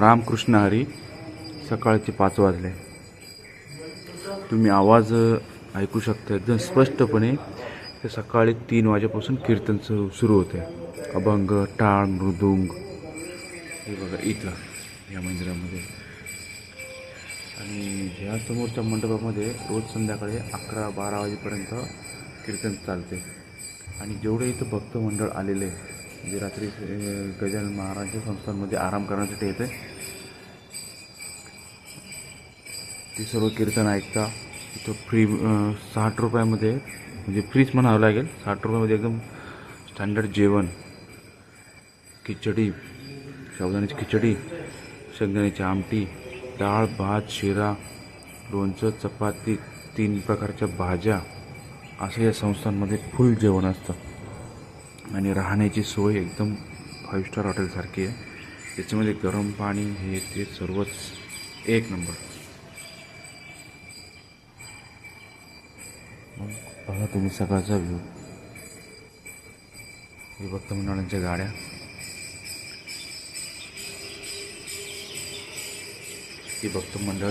रामकृष्ण हरी सकाळचे पाच वाजले. तुम्ही आवाज ऐकू शकता. एकदम स्पष्टपणे ते सकाळी तीन वाजेपासून कीर्तन सुरू सुरू होते. अभंग टाळ मृदुंग. हे बघा इथं या मंदिरामध्ये. आणि ह्या समोरच्या मंडपामध्ये रोज संध्याकाळी अकरा बारा वाजेपर्यंत कीर्तन चालते. आणि जेवढे इथं भक्त मंडळ आलेले आहे, म्हणजे रात्री गजानन महाराजांच्या संस्थांमध्ये आराम करण्यासाठी येते. ते सर्व कीर्तन ऐकता. इथं फ्री साठ रुपयामध्ये म्हणजे फ्रीच म्हणावं लागेल. साठ रुपयामध्ये एकदम स्टँडर्ड जेवण. खिचडी साबुदाण्याची खिचडी शेंगदाण्याची आमटी डाळ भात शिरा लोणचं चपाती तीन प्रकारच्या भाज्या. असं या संस्थांमध्ये फुल जेवण असतं. आणि राहण्याची सोय एकदम फाईव्ह स्टार हॉटेलसारखी आहे. त्याच्यामध्ये गरम पाणी हे ते सर्वच एक नंबर मग बघा तुम्ही सकाळचा व्ह्यू हे भक्त मंडळांच्या गाड्या. ही भक्त मंडळ.